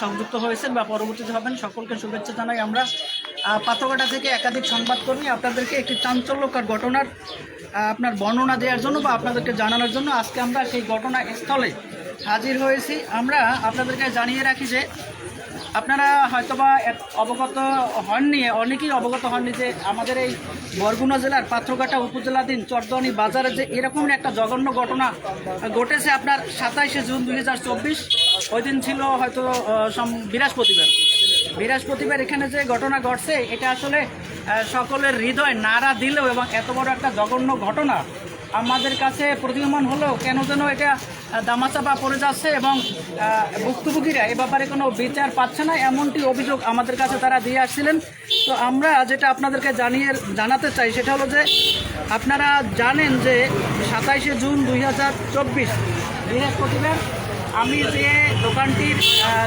সংযুক্ত হয়েছেন বা পরবর্তীতে হবেন সকলকে শুভেচ্ছা জানাই আমরা। পাথরঘাটা থেকে একাধিক সংবাদকর্মী আপনাদেরকে একটি চাঞ্চল্যকর ঘটনার আপনার বর্ণনা দেওয়ার জন্য বা আপনাদেরকে জানানোর জন্য আজকে আমরা সেই ঘটনাস্থলে হাজির হয়েছি। আমরা আপনাদেরকে জানিয়ে রাখি যে আপনারা হয়তোবা অবগত হননি, অনেকেই অবগত হননি যে আমাদের এই বরগুনা জেলার পাত্রঘাটা উপজেলাধীন চরদনি বাজারে যে এরকম একটা জঘন্য ঘটনা ঘটেছে আপনার সাতাইশে জুন দুই হাজার চব্বিশ, ওই দিন ছিল হয়তো বৃহস্পতিবার। বৃহস্পতিবার এখানে যে ঘটনা ঘটছে, এটা আসলে সকলের হৃদয় নাড়া দিলেও এবং এত বড় একটা জঘন্য ঘটনা আমাদের কাছে প্রতীয়মান হলেও কেন যেন এটা দামাচাপা পড়ে যাচ্ছে এবং ভুক্তভোগীরা এ ব্যাপারে কোনো বিচার পাচ্ছে না, এমনটি অভিযোগ আমাদের কাছে তারা দিয়ে আসছিলেন। তো আমরা যেটা আপনাদেরকে জানিয়ে, জানাতে চাই সেটা হলো যে, আপনারা জানেন যে সাতাইশে জুন দুই হাজার চব্বিশ, বৃহস্পতিবার আমি যে দোকানটির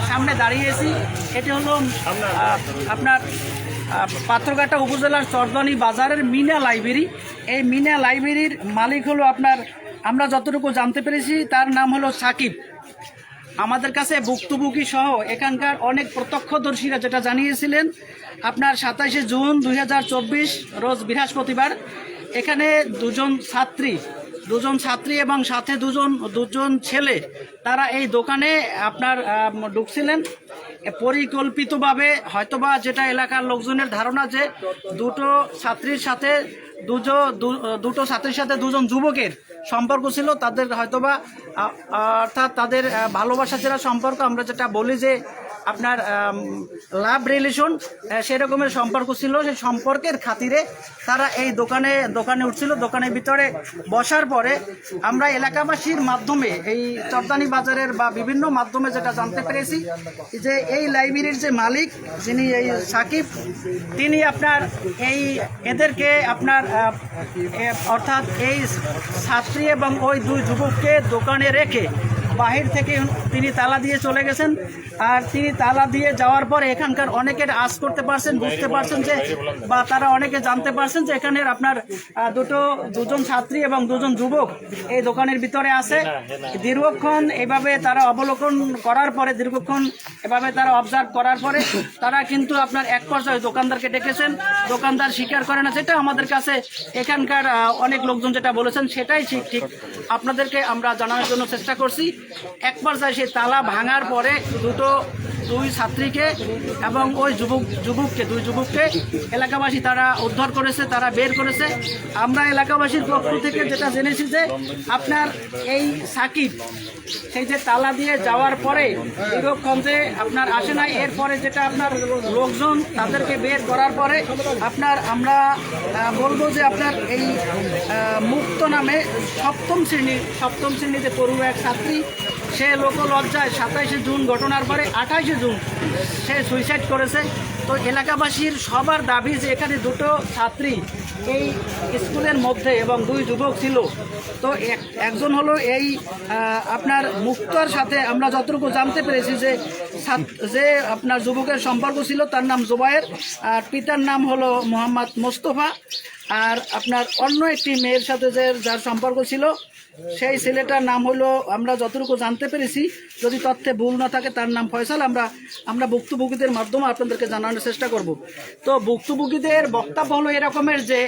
সামনে দাঁড়িয়েছি, এটি হলো আপনার আহ, পাথরঘাটা উপজেলার চরদনি বাজারের মিনা লাইব্রেরি। এই মিনা লাইব্রেরির মালিক হলো আপনার আমরা যতটুকু জানতে পেরেছি তার নাম হলো সাকিব। আমাদের কাছে ভুক্তভোগী সহ এখানকার অনেক প্রত্যক্ষদর্শীরা যেটা জানিয়েছিলেন আপনার সাতাইশে জুন দু হাজার চব্বিশ রোজ বৃহস্পতিবার এখানে দুজন ছাত্রী দুজন ছাত্রী এবং সাথে দুজন দুজন ছেলে, তারা এই দোকানে আপনার ঢুকছিলেন। পরিকল্পিতভাবে হয়তোবা যেটা এলাকার লোকজনের ধারণা যে দুটো ছাত্রীর সাথে দুজো দুটো ছাত্রীর সাথে দুজন যুবকের সম্পর্ক ছিল, তাদের হয়তোবা অর্থাৎ তাদের ভালোবাসা যেটা সম্পর্ক, আমরা যেটা বলি যে আপনার লাভ রিলেশন সেরকমের সম্পর্ক ছিল। সেই সম্পর্কের খাতিরে তারা এই দোকানে দোকানে উঠছিল। দোকানের ভিতরে বসার পরে আমরা এলাকাবাসীর মাধ্যমে এই চরদানি বাজারের বা বিভিন্ন মাধ্যমে যেটা জানতে পেরেছি, যে এই লাইব্রেরির যে মালিক, যিনি এই সাকিব, তিনি আপনার এই এদেরকে আপনার অর্থাৎ এই ছাত্রী এবং ওই দুই যুবককে দোকানে রেখে বাহির থেকে তিনি তালা দিয়ে চলে গেছেন। আর তিনি তালা দিয়ে যাওয়ার পরে এখানকার অনেকের আশ করতে পারছেন, বুঝতে পারছেন যে বা তারা অনেকে জানতে পারছেন যে এখানের আপনার দুটো, দুজন ছাত্রী এবং দুজন যুবক এই দোকানের ভিতরে আছে। দীর্ঘক্ষণ এভাবে তারা অবলোকন করার পরে, দীর্ঘক্ষণ এভাবে তারা অবজার্ভ করার পরে তারা কিন্তু আপনার এক পর্যায়ে দোকানদারকে ডেকেছেন। দোকানদার স্বীকার করে না, যেটা আমাদের কাছে এখানকার অনেক লোকজন যেটা বলেছেন সেটাই ঠিক ঠিক। আপনাদেরকে আমরা জানানোর জন্য চেষ্টা করছি। এক পর্যায়ে সেই তালা ভাঙার পরে দুটো দুই ছাত্রীকে এবং ওই যুবক যুবককে, দুই যুবককে এলাকাবাসী তারা উদ্ধার করেছে, তারা বের করেছে। আমরা এলাকাবাসীর পক্ষ থেকে যেটা জেনেছি যে আপনার এই সাকিব, সেই যে তালা দিয়ে যাওয়ার পরে দীর্ঘক্ষণ যে আপনার আসে নাই, এরপরে যেটা আপনার লোকজন তাদেরকে বের করার পরে আপনার আমরা বলব যে আপনার এই মুক্ত নামে সপ্তম শ্রেণি, সপ্তম শ্রেণীতে পড়ুয়া এক ছাত্রী সে লোকলজ্জায় সাতাইশে জুন ঘটনার পরে আঠাইশে জুন সে সুইসাইড করেছে। তো এলাকাবাসীর সবার দাবি যে এখানে দুটো ছাত্রী এই স্কুলের মধ্যে এবং দুই যুবক ছিল। তো এক- একজন হলো এই আপনার মুক্তার সাথে আমরা যতটুকু জানতে পেরেছি যে যে আপনার যুবকের সম্পর্ক ছিল, তার নাম জুবায়ের। আর পিতার নাম হলো মোহাম্মদ মোস্তফা। আর আপনার অন্য একটি মেয়ের সাথে যে যার সম্পর্ক ছিল সেই ছেলেটার নাম হলো, আমরা যতটুকু জানতে পেরেছি, যদি তথ্যে ভুল না থাকে তার নাম ফয়সাল, আমরা আমরা ভুক্তভোগীদের মাধ্যমে আপনাদেরকে জানানোর চেষ্টা করব। তো ভুক্তভোগীদের বক্তব্য হলো এরকমের যে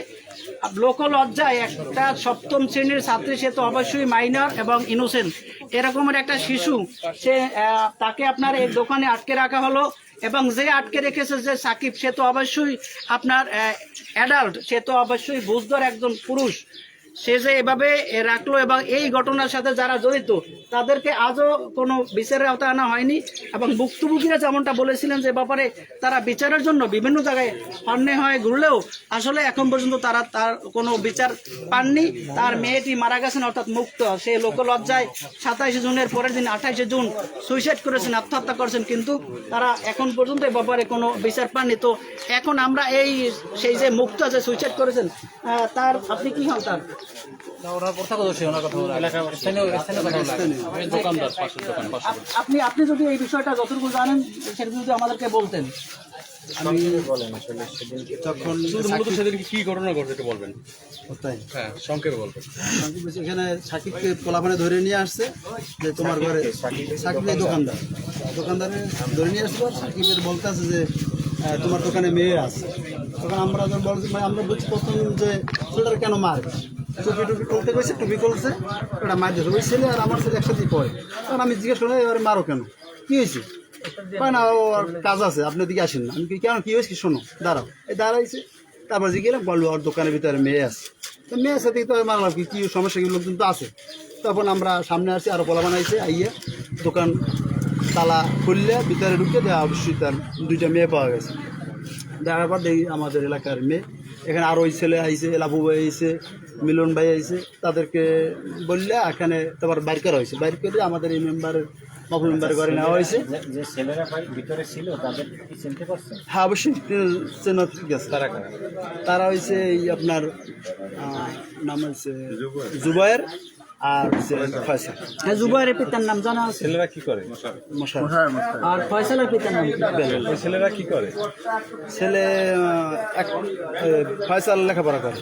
লোকলজ্জায় একটা সপ্তম শ্রেণির ছাত্রী, সে তো অবশ্যই মাইনর এবং ইনোসেন্ট। এরকমের একটা শিশু, সে তাকে আপনার এই দোকানে আটকে রাখা হলো এবং যে আটকে রেখেছে যে সাকিব, সে তো অবশ্যই আপনার অ্যাডাল্ট সে তো অবশ্যই বুঝদর একজন পুরুষ। সে যে এভাবে রাখল এবং এই ঘটনার সাথে যারা জড়িত, তাদেরকে আজও কোনো বিচারের আওতা আনা হয়নি এবং ভুক্তভোগীরা যেমনটা বলেছিলেন যে ব্যাপারে তারা বিচারের জন্য বিভিন্ন জায়গায় অন্যায় হয়ে ঘুরলেও আসলে এখন পর্যন্ত তারা তার কোনো বিচার পাননি। তার মেয়েটি মারা গেছেন, অর্থাৎ মুক্ত। সে লোকলজ্জায় সাতাইশে জুনের পরের দিন আঠাইশে জুন সুইসাইড করেছেন, আত্মহত্যা করেছেন, কিন্তু তারা এখন পর্যন্ত ব্যাপারে কোনো বিচার পাননি। তো এখন আমরা এই, সেই যে মুক্ত যে সুইসাইড করেছেন তার আপনি কি হন তার? আমি আপনি আপনি যদি এই বিষয়টা যতটুকু জানেন সেটা যদি আমাদেরকে বলতেন। তখন মূলত সেদিন কি ঘটনা ঘটছে একটু বলবেন। হ্যাঁ সংক্ষেপে বলবেন। সাকিব বলছে, এখানে সাকিবকে পোলাপানে ধরে নিয়ে আসছে যে তোমার ঘরে সাকিব দোকানদার। দোকানদারে। ধরে নিয়ে আসছে সাকিবের বলতে আছে যে তোমার দোকানে মেয়ে আছে। তখন আমরা যখন বলছি মানে আমরা বুঝছি প্রথম যে ছেলেটার কেন মার? টুপি টুপি খুলতে গেছে টুপি খুলছে ওটা মার দিয়েছে ওই ছেলে আর আমার ছেলে একসাথেই পড়ে। তখন আমি জিজ্ঞেস করলাম এবারে মারো কেন? কী হয়েছে? না, ও কাজ আছে, আপনি দিকে আসেন না। আমি কেন, কী হয়েছে? শোনো, দাঁড়াও। এই দাঁড়াইছে, তারপর যে গেলাম, বলল, ওর দোকানের ভিতরে মেয়ে আছে। তো মেয়ের সাথে তো মারলাম কি, কী সমস্যা? কি লোকজন তো আছে? তখন আমরা সামনে আসছি আরও পোলা বানাইছে আইয়ে দোকান তালা খুললে, ভিতরে ঢুকে দেওয়া অবশ্যই তার দুইটা মেয়ে পাওয়া গেছে। দেখার পর দেখি আমাদের এলাকার মেয়ে। এখানে আরও ওই ছেলে আইছে লাভু ভাই আইছে মিলন ভাই আইছে। তাদেরকে বললে এখানে তারপর বাইর করা হয়েছে। বাইর করে আমাদের এই মেম্বারের মফুল মেম্বারের ঘরে নেওয়া হয়েছে। যে ছেলেরা ভিতরে ছিল তাদের চিনতে পারছেন হ্যাঁ অবশ্যই চেনা তারা তারা হয়েছে এই আপনার নাম হয়েছে জুবায়ের আর ফয়সাল। হ্যাঁ জুবাইরের পিতার নাম জানা আছে? ছেলেরা কি করে? আর ফয়সালের পিতার নাম কি? ছেলেরা কি করে? ছেলে এক ফয়সাল লেখাপড়া করে।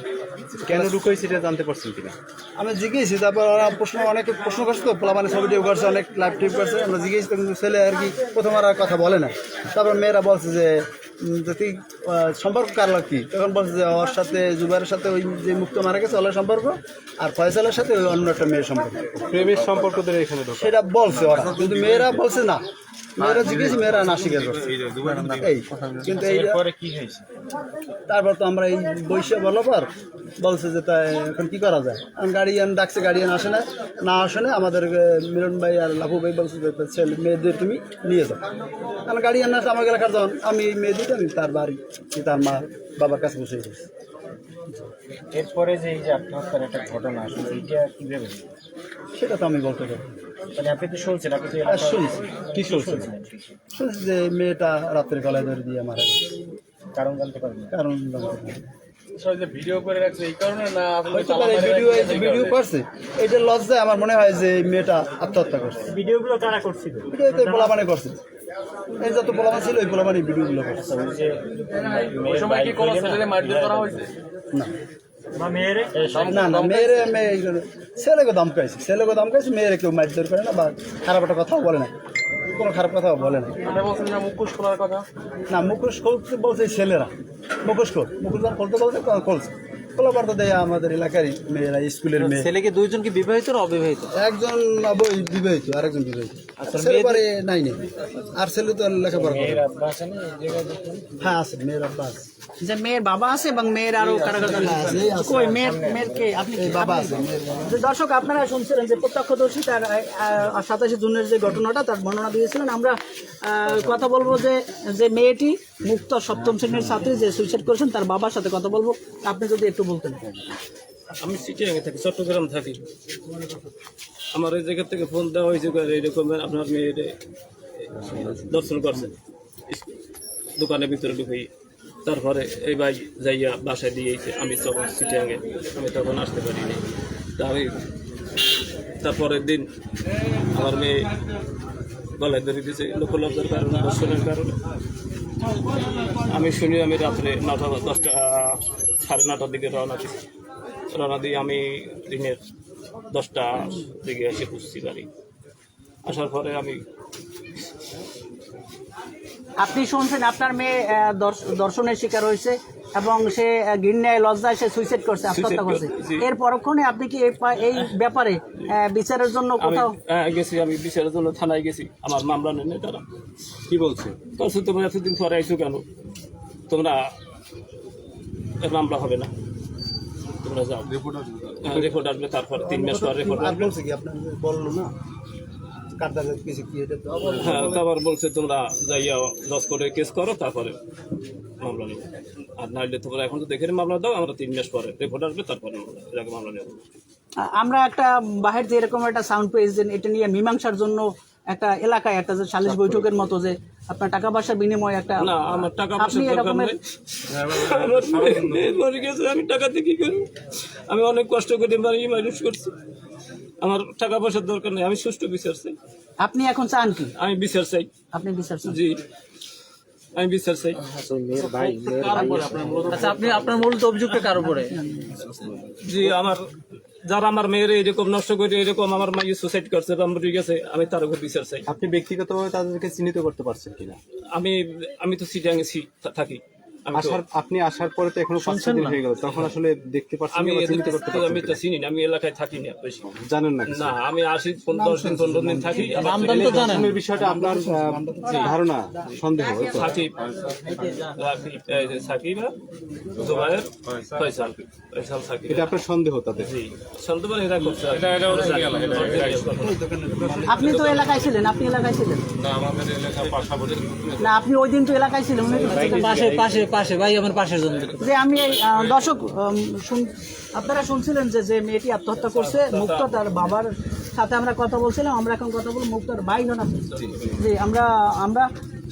কেন ঢুকাই সেটা জানতে পারছেন কিনা? আমি জিজ্ঞেসি তারপর ওরা প্রশ্ন অনেক প্রশ্ন করছে তো পোলা মানে ছবি টিপ করছে অনেক লাইভ টিপ করছে। আমরা জিজ্ঞেসি তো কিন্তু ছেলে আর কি প্রথম আর কথা বলে না। তারপর মেয়েরা বলছে যে উম, যে তুই আহ, সম্পর্ক কার লোক কি? তখন বলছে যে ওর সাথে জুবাইরের সাথে ওই যে মুক্ত মারা গেছে ওর সম্পর্ক আর ফয়সালের সাথে ওই অন্য একটা মেয়ের সম্পর্ক। প্রেমের সম্পর্কদের এখানে সেটা বলছে ওরা। কিন্তু মেয়েরা বলছে না। মেয়েরা জিজ্ঞেস মেয়েরা না স্বীকার এই কিন্তু এই পরে কি হয়েছে? তারপর তো আমরা এই বৈশে বলার পর বলছে যে তাই এখন কি করা যায়? এখন গাড়িয়ান ডাকছে গাড়িয়ান আসে না না আসে না আমাদের মিলন ভাই আর লাভু ভাই বলছে যে ছেলে মেয়েদের তুমি নিয়ে যাও। কারণ গাড়িয়ান আসে আমার এলাকার যখন আমি মেয়ে দুটো আমি তার বাড়ি তার মা বাবার কাছে বসে গেছি। এরপরে যে এই যে আত্মহত্যার একটা ঘটনা আসলে এইটা কীভাবে? সেটা তো আমি বলতে পারি মানে আপনি তো শুনছেন আপনি তো আর শুনছি। কি শুনছি? শুনছি যে মেয়েটা রাত্রে গলায় ধরে দিয়ে মারা গেছে। কারণ জানতে পারবেন কারণ জানতে। ভিডিও করে রাখছে এই কারণে না আসলে হয়তো পারে ভিডিও যে ভিডিও করছে এটা লজ্জায় আমার মনে হয় যে মেয়েটা আত্মহত্যা করছে। ভিডিওগুলো কারা করছিল? পোলাপানে করছে। এই যত পোলাপান ছিল ওই পোলাপানি ভিডিওগুলো করছে। ওই সময় কি কোনো ছেলেদের মারধর করা হয়েছে? না। না না মেয়েরে মেয়ে ছেলেকে ছেলেকে দমকাইছে মেয়েরে কেউ মারধর করে না বা খারাপ একটা কথাও বলে না। কোনো খারাপ কথাও বলে না। মুখোশ খোলার কথা? না মুখোশ খুলতে বলছে ছেলেরা। মুখোশ খোল। মুখোশ খোলতে খুলছে। খোলা পর তো দেয় আমাদের এলাকারই মেয়েরা স্কুলের মেয়ে। ছেলেকে দুইজন কি বিবাহিত না অবিবাহিত? একজন অবৈ বিবাহিত আরেকজন বিবাহিত। ছেলে পরে নাই নেই। আর ছেলে তো লেখাপড়া করে হ্যাঁ আছে মেয়ের আব্বা আছে। যে মেয়ের বাবা আছে এবং মেয়ের আরও। কই মেয়ের মেয়ের কে? আপনি বাবা আছে দর্শক আপনারা শুনছিলেন যে প্রত্যক্ষদর্শী তার সাতাশে জুনের যে ঘটনাটা তার বর্ণনা দিয়েছিলেন। আমরা আহ, কথা বলব যে যে মেয়েটি মুক্ত সপ্তম শ্রেণির ছাত্রী যে সুইসাইড করেছেন তার বাবার সাথে কথা বলব। আপনি যদি একটু বলতেন? আমি সিটিয়াঙে থাকি, চট্টগ্রাম থাকি। আমার এই জায়গা থেকে ফোন দেওয়া হয়েছে করে এরকম আপনার মেয়ের দর্শন করছেন দোকানের ভিতরে ঢুকেই তারপরে এই ভাই যাইয়া বাসায় দিয়েছে আমি তখন সিটিয়াঙে আমি তখন আসতে পারিনি। তা আমি তারপরের দিন আমার মেয়ে গলায় ধরে দিয়েছে লোকলব্ধের কারণে, দর্শনের কারণে। আমি শুনি আমি রাত্রে নটা দশটা সাড়ে নটার দিকে রওনা দিচ্ছি রওনা দিয়ে আমি দিনের দশটা দিকে এসে পুষছি বাড়ি আসার পরে আমি আপনি শুনছেন আপনার মেয়ে দর্শনের শিকার হয়েছে এবং সে ঘৃণায় লজ্জায় সে সুইসাইড করছে আত্মহত্যা করছে। এর পরক্ষণে আপনি কি এই এই ব্যাপারে আহ, বিচারের জন্য কোথাও হ্যাঁ, গেছি আমি বিচারের জন্য থানায় গেছি। আমার মামলা নেই তারা। কি বলছে? বলছে তোমরা এতদিন পরে আইছো কেন? তোমরা মামলা হবে না। তোমরা যাও। রিপোর্ট আসবে তারপরে তিন মাস পর রিপোর্ট আসবে। বলছে কি? আপনার বলল না? হ্যাঁ তারপর বলছে তোমরা যাইয়া দশ করে কেস করো তারপরে মামলা নেব। আর নাইলে তোমরা এখন তো দেখে মামলা দাও আমরা তিন মাস পরে রিপোর্ট আসবে তারপরে এরকম মামলা নেব আমরা একটা বাহির থেকে এরকম একটা সাউন্ড পেয়েছেন এটা নিয়ে মীমাংসার জন্য একটা এলাকায় একটা যে সালিশ বৈঠকের মতো যে আপনার টাকা পয়সার বিনিময়ে একটা না আমার টাকা আপনি এরকমের আমার মেয়ে- মেয়ে মরে গেছে আমি টাকা দিয়ে কি করি আমি অনেক কষ্ট করে বাড়ি মানুষ করছি। আমার টাকা পয়সার দরকার নেই আমি সুষ্ঠু বিচার চাই। আপনি এখন চান কি? আমি বিচার চাই। আপনি বিচার চান? জি। আমি বিচার চাই। আচ্ছা আপনি আপনার মূলত অভিযোগটা কার উপরে? জি আমার যারা আমার মেয়ের এরকম নষ্ট করে এরকম আমার মাইয়ে সুসাইড করছে বা মরে গেছে আমি তার উপর বিচার চাই। আপনি ব্যক্তিগতভাবে তাদেরকে চিহ্নিত করতে পারছেন কিনা? আমি আমি তো সিটিয়াঙে থাকি। আসার আপনি আসার পরে তো এখনও পাঁচ দিন হয়ে গেল তখন আসলে দেখতে পারছেন আমি আমি তো চিনি না আমি এলাকায় থাকি না বেশি। জানেন না না আমি আসি দশ দিন পনেরো দিন থাকি তো জানেন। আপনার বিষয়টা আপনার ধারণা সন্দেহ এই? সাকিব সাকিব জুবায়ের ফয়সাল ফয়সাল সাকিব। এটা আপনার সন্দেহ তাদের? জি সন্তবার এরা করছে আপনি তো এলাকায় ছিলেন আপনি এলাকায় ছিলেন? না আপনি ওই দিন তো এলাকায় ছিলেন পাশে পাশে পাশে ভাই আমার পাশের জন্য যে আমি এই দর্শক আপনারা শুনছিলেন যে যে মেয়েটি আত্মহত্যা করছে মুক্ত তার বাবার সাথে আমরা কথা বলছিলাম আমরা এখন কথা বলব মুক্তার ভাই হন আপনি জি আমরা আমরা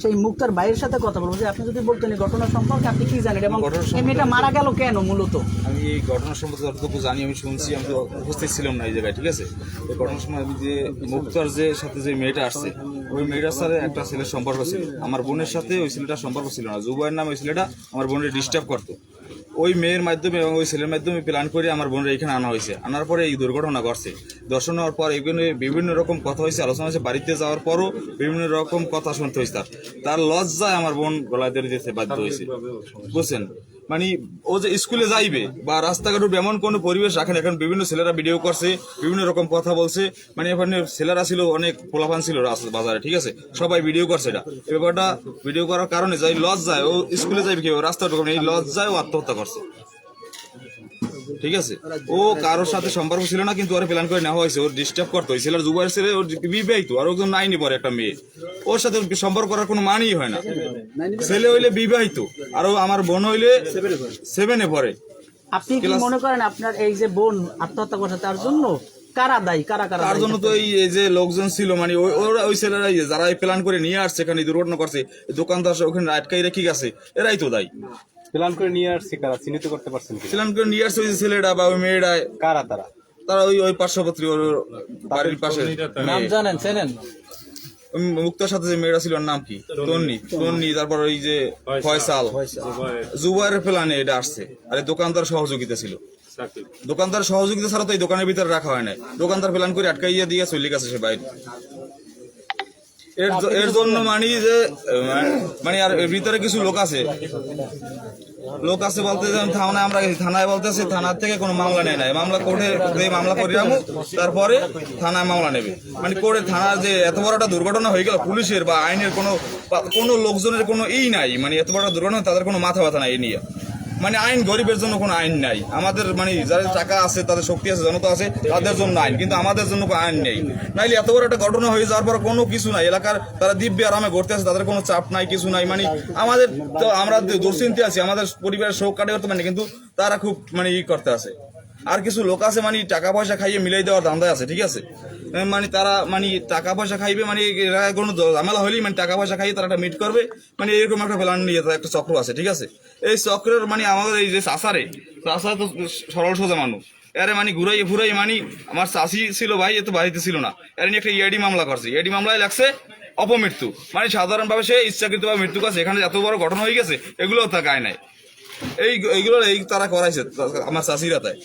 সেই মুক্তার ভাইয়ের সাথে কথা বলব। যে আপনি যদি বলতেন এই ঘটনা সম্পর্কে আপনি কি জানেন? এবং এই মেয়েটা মারা গেল কেন মূলত? আমি এই ঘটনা সম্পর্কে যতটুকু জানি আমি শুনছি আমি তো উপস্থিত ছিলাম না এই জায়গায় ঠিক আছে? এই ঘটনার সময় আমি যে মুক্তার যে সাথে যে মেয়েটা আসছে ওই মেয়েটার সাথে একটা ছেলের সম্পর্ক ছিল। আমার বোনের সাথে ওই ছেলেটার সম্পর্ক ছিল না। জুবাইয়ের নাম ওই ছেলেটা আমার বোনের ডিস্টার্ব করতো। ওই মেয়ের মাধ্যমে এবং ওই ছেলের মাধ্যমে প্ল্যান করে আমার বোনের এখানে আনা হয়েছে। আনার পরে এই দুর্ঘটনা ঘটছে। দর্শন হওয়ার পর এখানে বিভিন্ন রকম কথা হয়েছে আলোচনা হয়েছে। বাড়িতে যাওয়ার পরও বিভিন্ন রকম কথা শুনতে হয়েছে তার। তার লজ্জায় আমার বোন গলায় ধরে যেতে বাধ্য হয়েছে। বুঝছেন? মানে ও যে স্কুলে যাইবে বা রাস্তাঘাটে এমন কোনো পরিবেশ রাখেন। এখন বিভিন্ন ছেলেরা ভিডিও করছে, বিভিন্ন রকম কথা বলছে। মানে এখানে ছেলেরা ছিল, অনেক পোলাপান ছিল বাজারে, ঠিক আছে? সবাই ভিডিও করছে এটা। ব্যাপারটা ভিডিও করার কারণে যাই লজ যায় ও স্কুলে যাইবে কেউ রাস্তা এই লজ যায় ও আত্মহত্যা করছে। ঠিক আছে? ও কারোর সাথে সম্পর্ক ছিল না কিন্তু ওর প্ল্যান করে নেওয়া হয়েছে। ওর ডিস্টার্ব করতো ছেলের যুবার ছেলে ওর বিবাহিত আর একজন নাইনি পরে একটা মেয়ে। ওর সাথে সম্পর্ক করার কোনো মানই হয় না। ছেলে হইলে বিবাহিত আর আমার বোন হইলে সেভেনে পড়ে। আপনি কি মনে করেন আপনার এই যে বোন আত্মহত্যা করছে তার জন্য কারা দায়ী? কারা কারা তার জন্য তো এই এই যে লোকজন ছিল মানে ওই- ওরা ওই ছেলেরা এই যারা প্ল্যান করে নিয়ে আসছে এখানে দুর্ঘটনা করছে দোকানদার ওখানে আটকাই রেখে গেছে এরাই তো দায়ী। প্ল্যান করে নিয়ে আসছে কারা? চিহ্নিত করতে পারছেন কি প্ল্যান করে নিয়ে আসছে ওই ছেলেটা বা ওই মেয়েটা কারা তারা? তারা ওই ওই পার্শ্ববর্তী ওর বাড়ির পাশে। নাম জানেন চেনেন? মুক্তার সাথে যে মেয়েটা ছিল নাম কি? তন্নি। তন্নি। তারপর ওই যে ফয়সাল। জুবাইরের প্ল্যানে এটা আসছে। আর দোকানদার সহযোগিতা ছিল। দোকানদার সহযোগিতা ছাড়া তো এই দোকানের ভিতরে রাখা হয় না দোকানদার প্ল্যান করে আটকাইয়া দিয়ে চলে গেছে সে বাইরে। এর এর জন্য মানি যে মানে আর ভিতরে কিছু লোক আছে। লোক আছে বলতে থানায় আমরা থানায় বলতেছে থানার থেকে কোনো মামলা নেয় নাই। মামলা কোর্টে মামলা করি রাখব তারপরে থানায় মামলা নেবে। মানে কোর্টে থানার যে এত বড় একটা দুর্ঘটনা হয়ে গেল, পুলিশের বা আইনের কোনো কোনো লোকজনের কোনো ই নাই। মানে এত বড় দুর্ঘটনা, তাদের কোনো মাথা ব্যথা নাই এই নিয়ে। মানে আইন গরিবের জন্য কোনো আইন নাই। আমাদের মানে যাদের টাকা আছে, তাদের শক্তি আছে, জনতা আছে, তাদের জন্য আইন, কিন্তু আমাদের জন্য কোনো আইন নেই। নাইলে এত বড় একটা ঘটনা হয়ে যাওয়ার পর কোনো কিছু নাই। এলাকার তারা দিব্যে আরামে ঘটতে আছে তাদের কোনো চাপ নাই, কিছু নাই। মানে আমাদের তো আমরা দুশ্চিন্তে আছি, আমাদের পরিবারের শোক কাটে করতে পারি কিন্তু তারা খুব মানে ই করতে আছে। আর কিছু লোক আছে মানে টাকা পয়সা খাইয়ে মিলাই দেওয়ার ধান্দায় আছে, ঠিক আছে? মানে তারা মানে টাকা পয়সা খাইবে মানে কোনো ঝামেলা হলেই মানে টাকা পয়সা খাইয়ে তারা একটা মিট করবে মানে এরকম একটা প্ল্যান নিয়ে একটা চক্র আছে, ঠিক আছে? এই চক্রের মানে আমাদের এই যে চাষারে, চাষা তো সরল সোজা মানুষ। এরে মানে ঘুরাই ঘুরাই মানে আমার চাষি ছিল ভাই, এ তো বাড়িতে ছিল না। এর নিয়ে একটা ইআইডি মামলা করছে। ইআইডি মামলায় লাগছে অপমৃত্যু। মানে সাধারণভাবে সে ইচ্ছাকৃত বা মৃত্যু কাছে এখানে এত বড় ঘটনা হয়ে গেছে এগুলো তা গায় নাই। এই এইগুলো এই তারা করাইছে আমার চাষিরা তাই।